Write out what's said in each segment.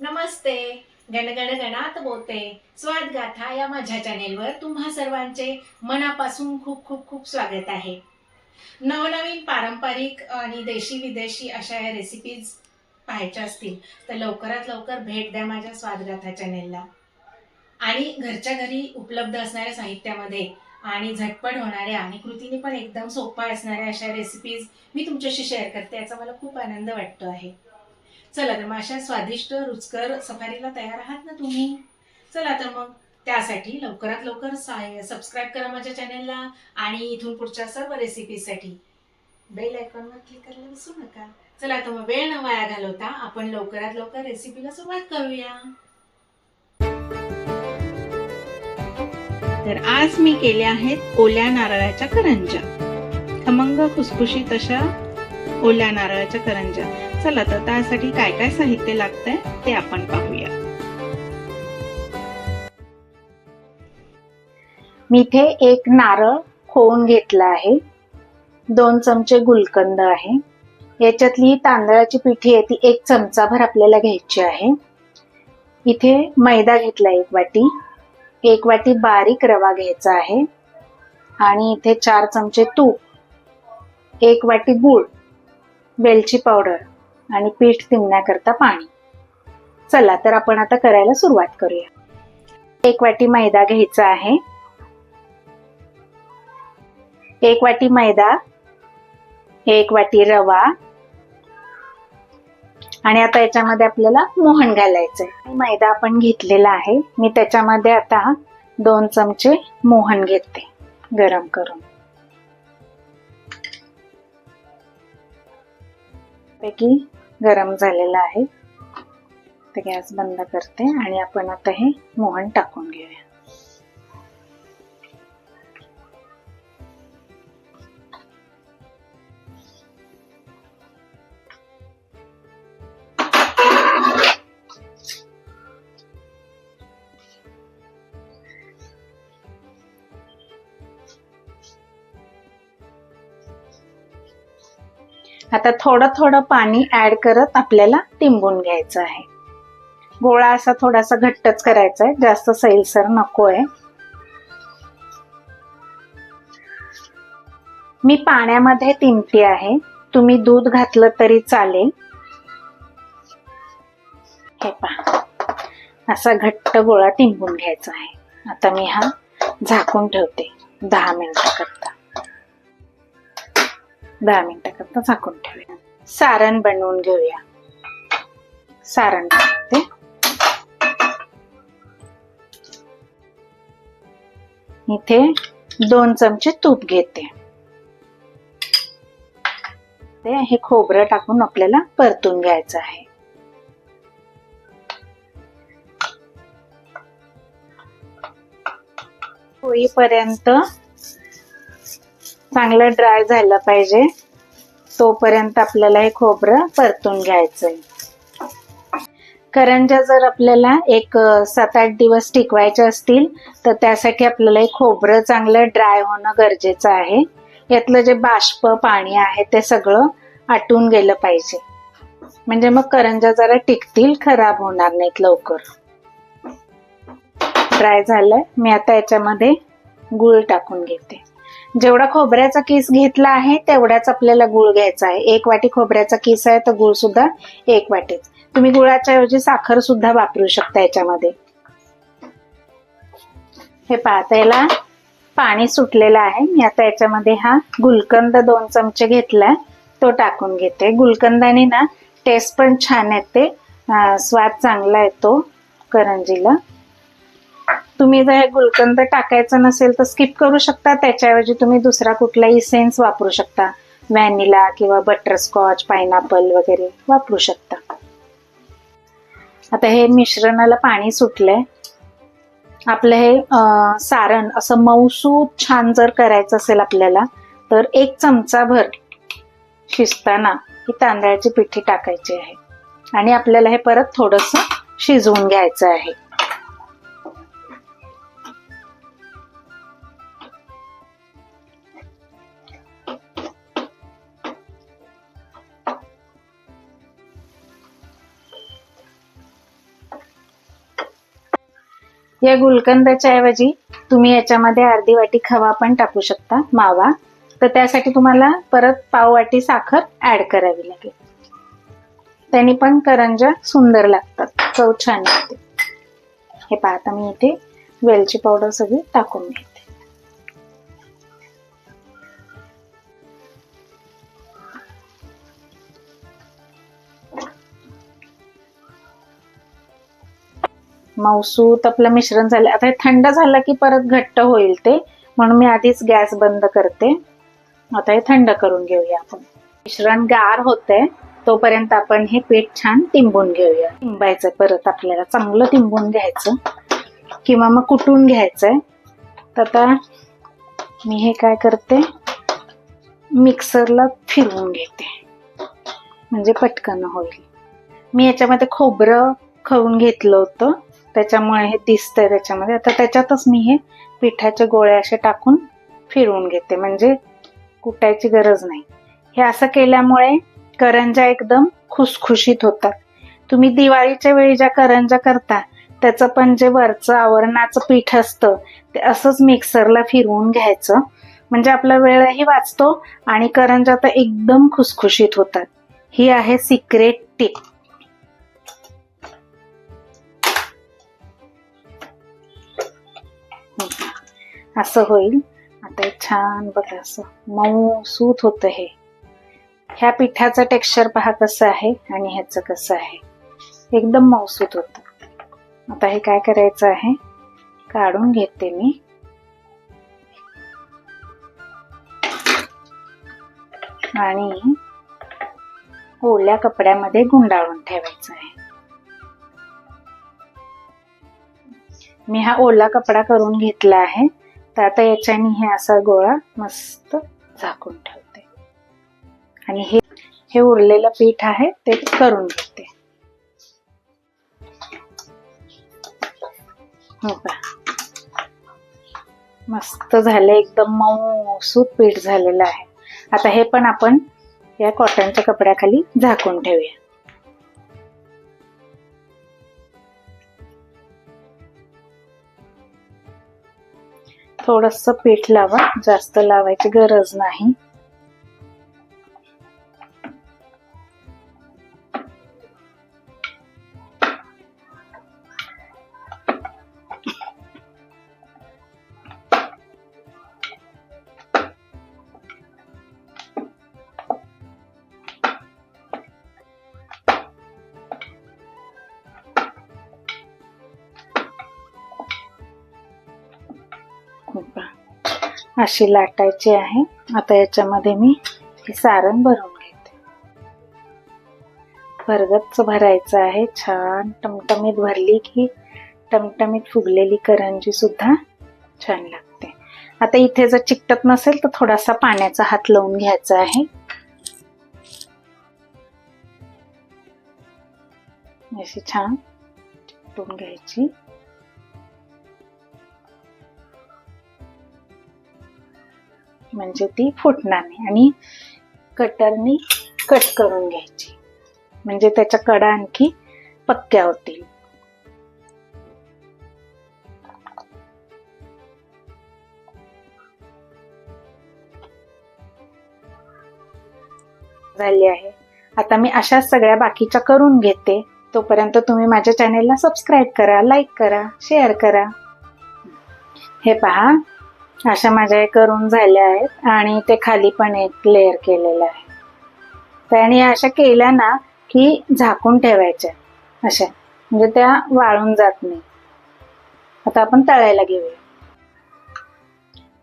नमस्ते. गणगण गणात बोते. स्वाद गाथा या माझ्या चॅनेलवर तुम्हा सर्वांचे मनापासून खूप खूप खूप स्वागत आहे. नवनवीन पारंपरिक आणि देशी विदेशी अशा या रेसिपीज पाहायच्या असतील तर लवकरात लवकर भेट द्या माझ्या स्वादगाथा चॅनेलला आणि घरच्या घरी उपलब्ध असणाऱ्या साहित्यामध्ये आणि झटपट होणाऱ्या आणि कृतीने पण एकदम सोप्या असणाऱ्या अशा रेसिपीज मी तुमच्याशी शेअर करते याचा मला खूप आनंद वाटतो आहे. चला तर मग अशा स्वादिष्ट रुचकर सफारीला तयार आहात ना तुम्ही? चला तर मग त्यासाठी लवकरात लवकर सबस्क्राईब करा माझ्या चॅनेलला आणि इथून पुढच्या सर्व रेसिपीसाठी बेल आयकॉनवर क्लिक करायला विसरू नका. चला तर मग वेळ न वाया घालवता आपण लवकरात लवकर रेसिपीला सुरुवात करूया. तर आज मी केल्या आहेत ओल्या नारळाच्या करंजा खमंग खुसखुशीत अशा ओल्या नारळाच्या करंजा चला तर त्यासाठी काय काय साहित्य लागतंय ते आपण पाहूया. मी इथे एक नारळ खोवून घेतला आहे. दोन चमचे गुलकंद आहे. याच्यातली तांदळाची पिठी आहे ती एक चमचाभर आपल्याला घ्यायची आहे. इथे मैदा घेतला एक वाटी. एक वाटी बारीक रवा घ्यायचा आहे. आणि इथे चार चमचे तूप. एक वाटी गूळ. वेलची पावडर. आणि पीठ थिंबण्याकरता पाणी. चला तर आपण आता करायला सुरुवात करूया. एक वाटी मैदा घ्यायचा आहे. एक वाटी मैदा एक वाटी रवा आणि आता याच्यामध्ये आपल्याला मोहन घालायचंय. मैदा आपण घेतलेला आहे. मी त्याच्यामध्ये आता दोन चमचे मोहन घेते गरम करून. पैकी गरम झालेला आहे. तर गॅस बंद करते आणि आपण आता हे मोहन टाकून घेऊया. आता थोडं थोडं पाणी ऍड करत आपल्याला टिंबून घ्यायचं आहे. गोळा असा थोडासा घट्टच करायचा आहे. जास्त सैलसर नको आहे मी पाण्यामध्ये टिंबते आहे. तुम्ही दूध घातलं तरी चालेल. हे पहा. असा घट्ट गोळा टिंबून घ्यायचा आहे. आता मी हा झाकून ठेवते दहा मिनिटाकरता दहा मिनिटाकरता झाकून ठेवूया. सारण बनवून घेऊया. सारण बनवते इथे दोन चमचे तूप घेते. ते हे खोबरं टाकून आपल्याला परतून घ्यायचं आहे. होईपर्यंत चांगलं ड्राय झालं पाहिजे. तोपर्यंत आपल्याला हे खोबरं परतून घ्यायचंय. करंजा जर आपल्याला एक सात आठ दिवस टिकवायचे असतील तर त्यासाठी आपल्याला हे खोबरं चांगलं ड्राय होणं गरजेचं आहे. यातलं जे बाष्प पाणी आहे ते सगळं आटून गेलं पाहिजे. म्हणजे मग करंजा जरा टिकतील खराब होणार नाहीत लवकर. ड्राय झालंय. मी आता याच्यामध्ये गुळ टाकून घेते. जेवढा खोबऱ्याचा किस घेतला आहे तेवढाच आपल्याला गुळ घ्यायचा आहे. एक वाटी खोबऱ्याचा किस आहे तर गुळ सुद्धा एक वाटीच. तुम्ही गुळाच्या ऐवजी साखर सुद्धा वापरू शकता याच्यामध्ये. हे पाहता याला पाणी सुटलेलं आहे. मी आता याच्यामध्ये हा गुलकंद दोन चमचे घेतलाय. तो टाकून घेते. गुलकंदाने ना टेस्ट पण छान येते. स्वाद चांगला येतो करंजीला. तुम्ही जर हे गुलकंद टाकायचं नसेल तर स्किप करू शकता. त्याच्याऐवजी तुम्ही दुसरा कुठलाही सेन्स वापरू शकता. व्हॅनिला किंवा बटरस्कॉच पायनॅपल वगैरे वापरू शकता. आता हे मिश्रणाला पाणी सुटलंय. आपलं हे सारण असं मऊसूत छान जर करायचं असेल आपल्याला तर एक चमचा भर शिजताना ही तांदळाची पिठी टाकायची आहे. आणि आपल्याला हे परत थोडस शिजवून घ्यायचं आहे. या गुलकंदाच्या ऐवजी तुम्ही याच्यामध्ये अर्धी वाटी खवा पण टाकू शकता मावा. तर त्यासाठी तुम्हाला परत पाव वाटी साखर ऍड करावी लागेल. त्यांनी पण करंजा सुंदर लागतात. चव छान लागते. हे पाहता मी इथे वेलची पावडर सगळी टाकून घेते. मौसूत आपलं मिश्रण झालं. आता हे थंड झालं की परत घट्ट होईल ते. म्हणून मी आधीच गॅस बंद करते. आता हे थंड करून घेऊया आपण. मिश्रण गार होतंय. तोपर्यंत आपण हे पीठ छान तिंबून घेऊया. तिंबायचं परत आपल्याला. चांगलं तिंबून घ्यायचं. किंवा मग कुटून घ्यायचंय. तर आता मी हे काय करते? मिक्सरला फिरवून घेते. म्हणजे पटकन होईल. मी याच्यामध्ये खोबरं खवून घेतलं होतं. त्याच्यामुळे हे दिसतंय त्याच्यामध्ये. आता त्याच्यातच मी हे पिठाचे गोळे असे टाकून फिरवून घेते. म्हणजे कुटायची गरज नाही. हे असं केल्यामुळे करंजा एकदम खुसखुशीत होतात. तुम्ही दिवाळीच्या वेळी ज्या करंजा करता त्याचं पण जे वरचं आवरणाचं पीठ असतं ते असंच मिक्सरला फिरवून घ्यायचं. म्हणजे आपला वेळही वाचतो आणि करंजा तर एकदम खुसखुशीत होतात. ही आहे सिक्रेट टिप. असं होईल. आता छान बघा असं मऊ सूत होतं हे. ह्या पिठाचं टेक्स्चर पहा कसं आहे आणि ह्याचं कसं आहे. एकदम मऊसूत होतं. आता हे काय करायचं आहे? काढून घेते मी. आणि ओल्या कपड्यामध्ये गुंडाळून ठेवायचं आहे. मी हा ओला कपडा करून घेतला आहे. तर आता याच्याने हे असा गोळा मस्त झाकून ठेवते. आणि हे हे उरलेलं पीठ आहे ते करून घेते. हो का? मस्त झालं एकदम मऊसूत पीठ झालेलं आहे. आता हे पण आपण या कॉटनच्या कपड्याखाली झाकून ठेवूया. थोडस पीठ लावा जास्त लावायची गरज नाही. अशी लाटायची आहे. आता याच्यामध्ये मी हे सारण भरून घेते. भरगच्च भरायचं आहे. छान टमटमीत भरली की टमटमीत फुगलेली करंजी सुद्धा छान लागते. आता इथे जर चिकटत नसेल तर थोडासा पाण्याचा हात लावून घ्यायचा आहे. अशी छान चिकटून घ्यायची. म्हणजे ती फुटणार नाही. आणि कटरनी कट करून घ्यायची. म्हणजे त्याच्या कडा आणखी पक्क्या होतील. झाली आहे. आता मी अशाच सगळ्या बाकीच्या करून घेते. तोपर्यंत तुम्ही माझ्या चॅनेलला सबस्क्राईब करा लाईक करा शेअर करा. हे पहा. अशा माझ्या करून झाल्या आहेत आणि ते खाली पण एक लेअर केलेलं आहे. त्याने अशा केल्या ना की झाकून ठेवायच्या. अशा. म्हणजे त्या वाळून जात नाही. आता आपण तळायला घेऊया.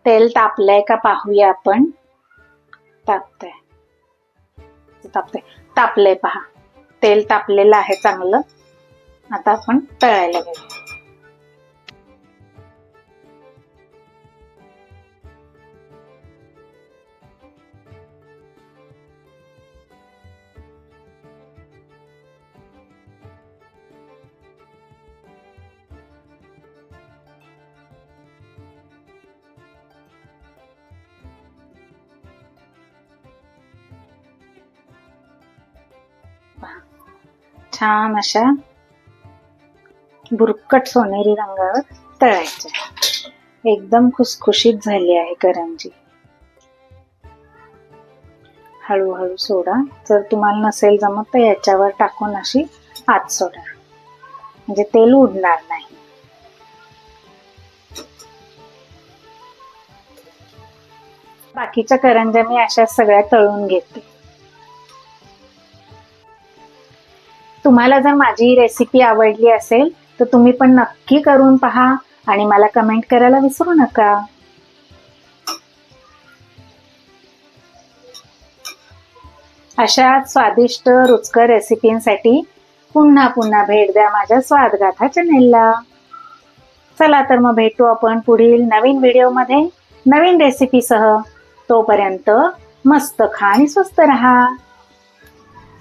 तेल तापलंय का पाहूया आपण. तापतंय. तापतंय. तापलंय पहा. तेल तापलेलं आहे चांगलं. आता आपण तळायला घेऊया. छान अशा बुरकट सोनेरी रंगावर तळायच्या. एकदम खुसखुशीत झाली आहे करंजी. हळूहळू सोडा. जर तुम्हाला नसेल जमत तर याच्यावर टाकून अशी आत सोडा. म्हणजे तेल उडणार नाही. बाकीच्या करंज्या मी अशा सगळ्या तळून घेते. तुम्हाला जर माझी रेसिपी आवडली असेल तर तुम्ही पण नक्की करून पहा आणि मला कमेंट करायला विसरू नका. अशा स्वादिष्ट रुचकर रेसिपींसाठी पुन्हा पुन्हा भेट द्या माझ्या स्वादगाथा चॅनेलला चला तर मग भेटू आपण पुढील नवीन व्हिडिओमध्ये नवीन रेसिपीसह तोपर्यंत मस्त खा आणि स्वस्त रहा.